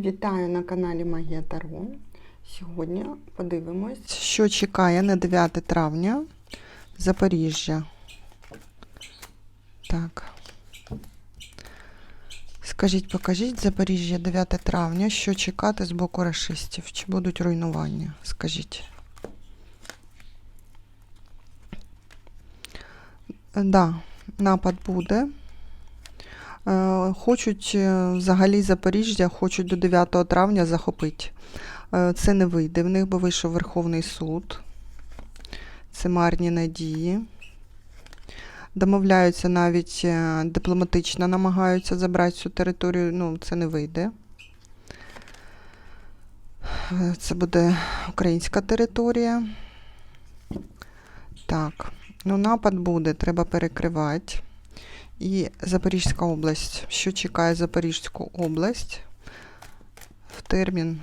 Вітаю на каналі Магія Таро. Сьогодні подивимось, що чекає на 9 травня Запоріжжя. Так. Скажіть, покажіть Запоріжжя 9 травня, що чекати з боку рашистів? Чи будуть руйнування? Скажіть. Да, напад буде. Е, Хочуть е, взагалі Запоріжжя, хочуть до 9 травня захопити. Е, Це не вийде. В них би вийшов Верховний суд. Це марні надії. Домовляються навіть дипломатично намагаються забрати цю територію. Ну, це не вийде. Це буде українська територія. Так, ну напад буде, треба перекривати. І Запорізька область. Що чекає Запорізьку область в термін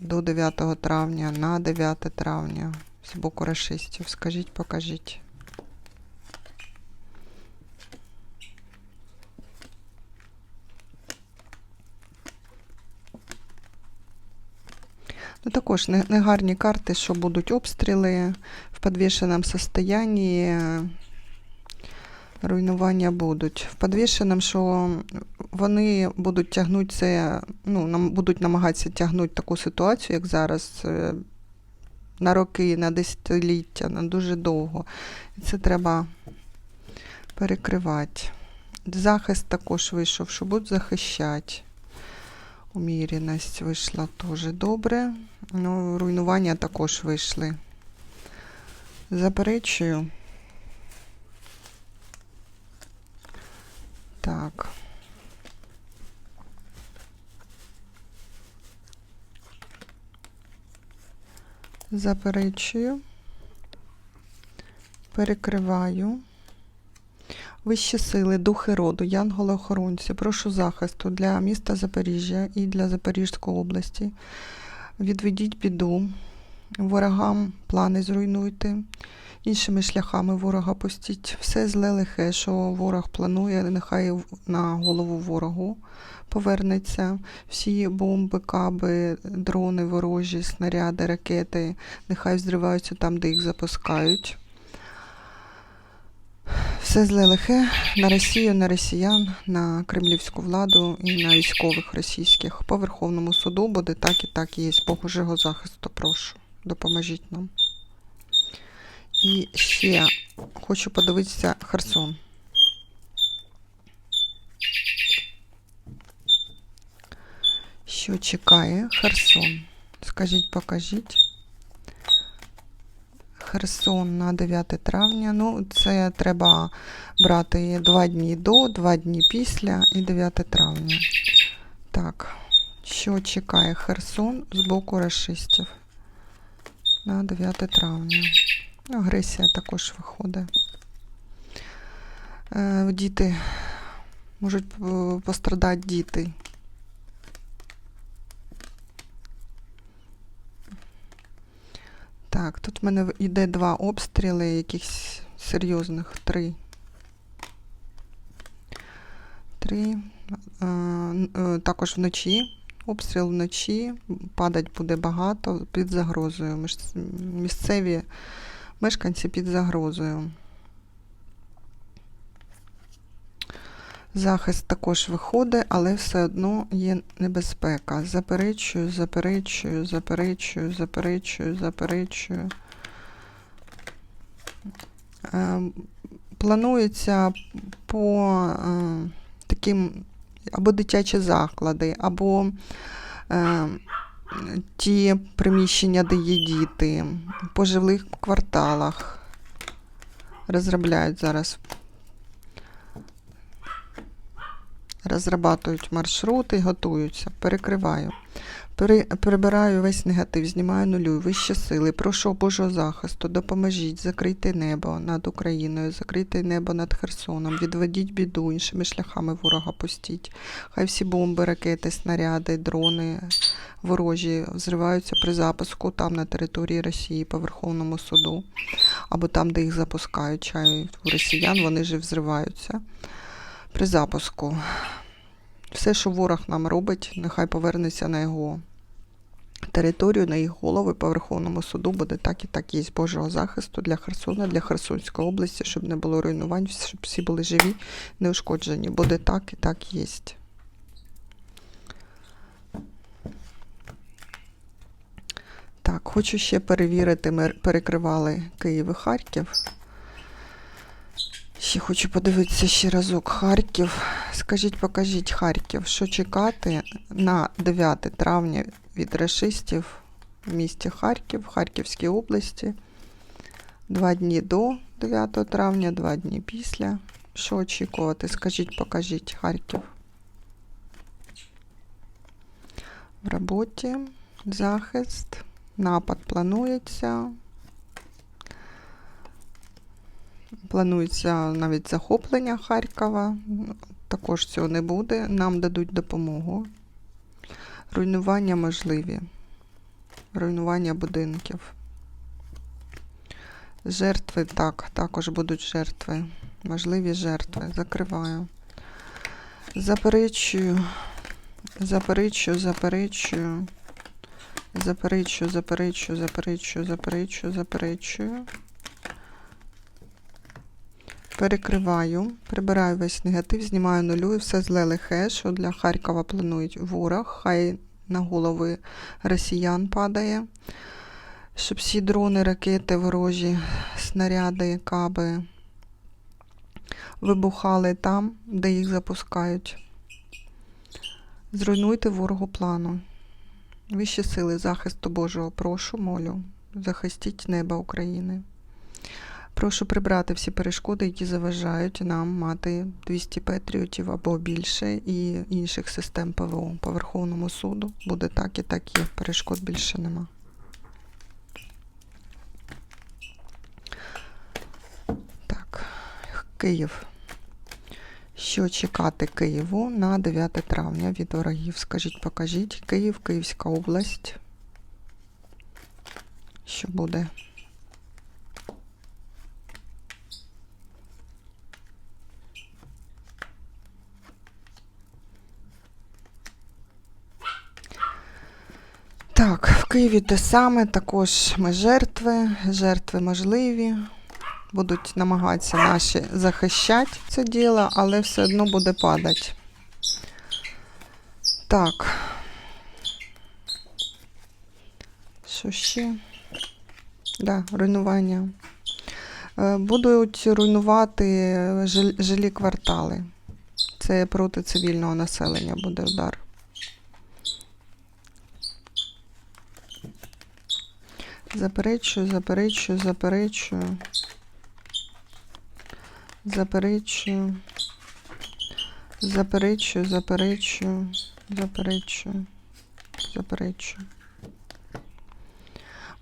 до 9 травня, на 9 травня з боку рашистів? Скажіть, покажіть. Ну, також негарні карти, що будуть обстріли в підвішеному состоянні. Руйнування будуть. В підвішеному, що вони будуть тягнути це, ну, нам будуть намагатися тягнути таку ситуацію, як зараз, е, на роки, на десятиліття, на дуже довго. Це треба перекривати. Захист також вийшов, що будуть захищати. Уміреність вийшла теж добре. Ну, руйнування також вийшли. Заперечую. Так. Заперечую. Перекриваю. Вищі сили, духи роду, янголи-охоронці, прошу захисту для міста Запоріжжя і для Запорізької області. Відведіть біду, ворогам плани зруйнуйте, іншими шляхами ворога пустіть. Все зле лихе, що ворог планує, нехай на голову ворогу повернеться. Всі бомби, каби, дрони, ворожі, снаряди, ракети, нехай взриваються там, де їх запускають. Все зле лихе на Росію, на росіян, на кремлівську владу і на військових російських. По Верховному суду буде так і так є. Божого захисту, прошу. Допоможіть нам. І ще хочу подивитися Херсон. Що чекає Херсон? Скажіть, покажіть. Херсон на 9 травня. Ну, це треба брати 2 дні до, 2 дні після і 9 травня. Так, що чекає Херсон з боку расистів на 9 травня. Агресія також виходить. Е, Діти можуть пострадати діти. Так, тут в мене йде два обстріли, якихось серйозних три. Три. Е, е, Також вночі. Обстріл вночі. Падать буде багато під загрозою. Місцеві мешканці під загрозою. Захист також виходить, але все одно є небезпека. Заперечую, заперечую, заперечую, заперечую, заперечую. Е, Планується по е, таким або дитячі заклади, або е, ті приміщення, де є діти, по жилих кварталах. Розробляють зараз розрабатують маршрути, готуються, перекриваю. Прибираю весь негатив, знімаю нулю, вищі сили, прошу Божого захисту, допоможіть, закрийте небо над Україною, закрийте небо над Херсоном, відведіть біду, іншими шляхами ворога пустіть. Хай всі бомби, ракети, снаряди, дрони ворожі взриваються при запуску там на території Росії по Верховному суду, або там, де їх запускають, чай у росіян, вони ж взриваються при запуску. Все, що ворог нам робить, нехай повернеться на його територію, на їх голови по Верховному суду буде так і так є з Божого захисту для Херсона, для Херсонської області, щоб не було руйнувань, щоб всі були живі, неушкоджені. Буде так і так є. Так, хочу ще перевірити, ми перекривали Київ і Харків. Ще хочу подивитися ще разок Харків. Скажіть, покажіть Харків, що чекати на 9 травня від рашистів в місті Харків, Харківській області. Два дні до 9 травня, два дні після. Що очікувати? Скажіть, покажіть Харків. В роботі, захист, напад планується. Планується навіть захоплення Харкова. Також цього не буде. Нам дадуть допомогу. Руйнування можливі. Руйнування будинків. Жертви, так, також будуть жертви. Можливі жертви. Закриваю. Заперечую. Заперечую, заперечую. Заперечую, заперечую, заперечую, заперечую, заперечую. Перекриваю, прибираю весь негатив, знімаю нулю і все зле лихе, що для Харкова планують ворог. Хай на голови росіян падає, щоб всі дрони, ракети, ворожі, снаряди, каби вибухали там, де їх запускають. Зруйнуйте ворогу плану. Вищі сили захисту Божого, прошу, молю, захистіть небо України. Прошу прибрати всі перешкоди, які заважають нам мати 200 патріотів або більше і інших систем ПВО по Верховному суду. Буде так і так є. Перешкод більше нема. Так, Київ. Що чекати Києву на 9 травня від ворогів? Скажіть, покажіть. Київ, Київська область. Що буде? Так, в Києві те саме, також ми жертви, жертви можливі. Будуть намагатися наші захищати це діло, але все одно буде падати. Так. Що ще? Да, руйнування. Е, Будуть руйнувати жилі квартали. Це проти цивільного населення буде удар. Заперечую, заперечую, заперечую. Заперечую. Заперечую, заперечую, заперечую, заперечую.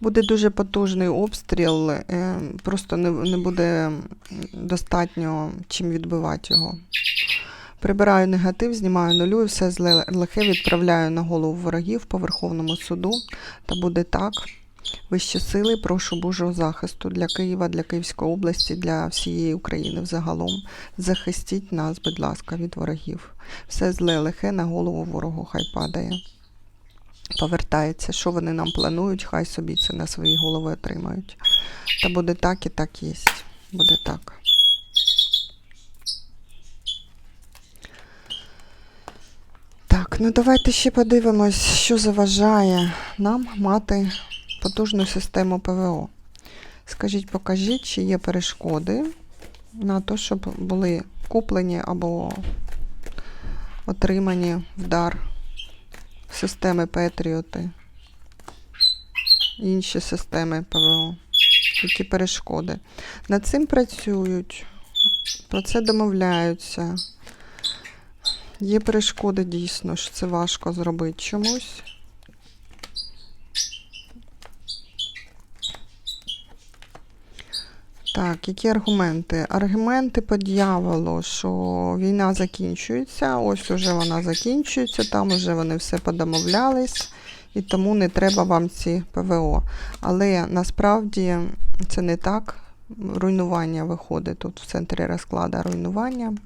Буде дуже потужний обстріл, е, просто не, не буде достатньо чим відбивати його. Прибираю негатив, знімаю нулю і все зле лихе відправляю на голову ворогів по Верховному суду. Та буде так. Вищі сили, прошу Божого захисту для Києва, для Київської області, для всієї України взагалом. Захистіть нас, будь ласка, від ворогів. Все зле лихе на голову ворогу хай падає. Повертається, що вони нам планують, хай собі це на свої голови отримають. Та буде так і так є. Буде так. Так, ну давайте ще подивимось, що заважає нам мати потужну систему ПВО. Скажіть, покажіть, чи є перешкоди на те, щоб були куплені або отримані в дар системи Петріоти, інші системи ПВО. Які перешкоди. Над цим працюють, про це домовляються. Є перешкоди дійсно, що це важко зробити чомусь. Так, які аргументи? Аргументи по дьяволу, що війна закінчується, ось уже вона закінчується, там уже вони все подомовлялись, і тому не треба вам ці ПВО. Але насправді це не так. руйнування виходить тут в центрі розкладу руйнування.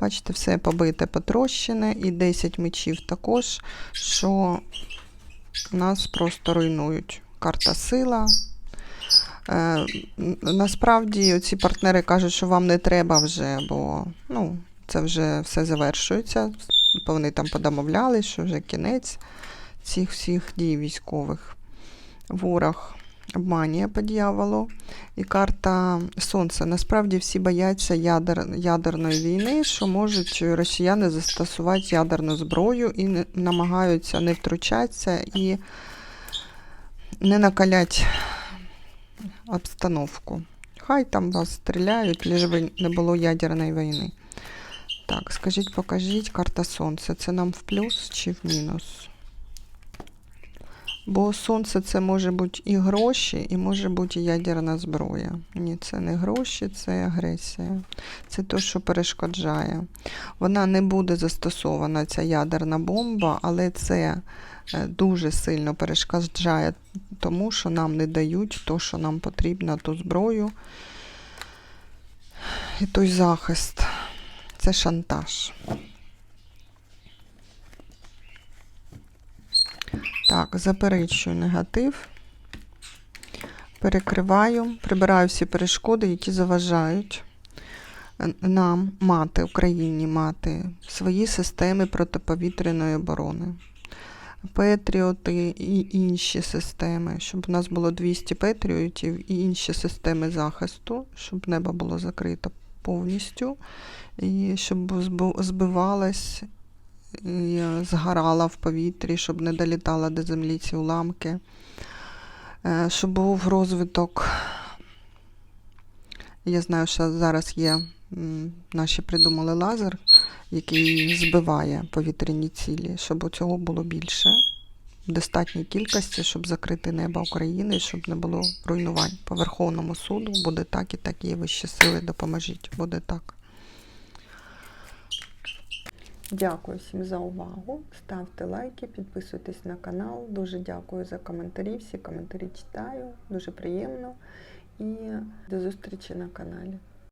Бачите, все побите, потрощене, і 10 мечів також, що нас просто руйнують. Карта сила. Е, насправді ці партнери кажуть, що вам не треба вже, бо ну, це вже все завершується. Вони там подомовляли, що вже кінець цих всіх дій військових. Ворог обманює по дьяволу. І карта Сонця. Насправді всі бояться ядер, ядерної війни, що можуть росіяни застосувати ядерну зброю і не, намагаються не втручатися і не накалять обстановку. Хай там вас стріляють, лише би не було ядерної війни. Так, скажіть, покажіть, карта Сонця. Це нам в плюс чи в мінус? Бо сонце це може бути і гроші, і може бути і ядерна зброя. Ні, це не гроші, це агресія. Це те, що перешкоджає. Вона не буде застосована, ця ядерна бомба, але це е, дуже сильно перешкоджає тому, що нам не дають то, що нам потрібно, ту зброю і той захист. Це шантаж. Так, заперечую негатив. Перекриваю, прибираю всі перешкоди, які заважають е, нам мати, Україні мати свої системи протиповітряної оборони. Петріоти і інші системи, щоб у нас було 200 петріотів і інші системи захисту, щоб небо було закрито повністю, і щоб збивалась і згорала в повітрі, щоб не долітала до землі ці уламки, Е, щоб був розвиток. Я знаю, що зараз є, наші придумали лазер, який збиває повітряні цілі, щоб у цього було більше, в достатній кількості, щоб закрити небо України, щоб не було руйнувань. По Верховному суду буде так і так, є вищі сили, допоможіть, буде так. Дякую всім за увагу. Ставте лайки, підписуйтесь на канал. Дуже дякую за коментарі. Всі коментарі читаю. Дуже приємно. І до зустрічі на каналі.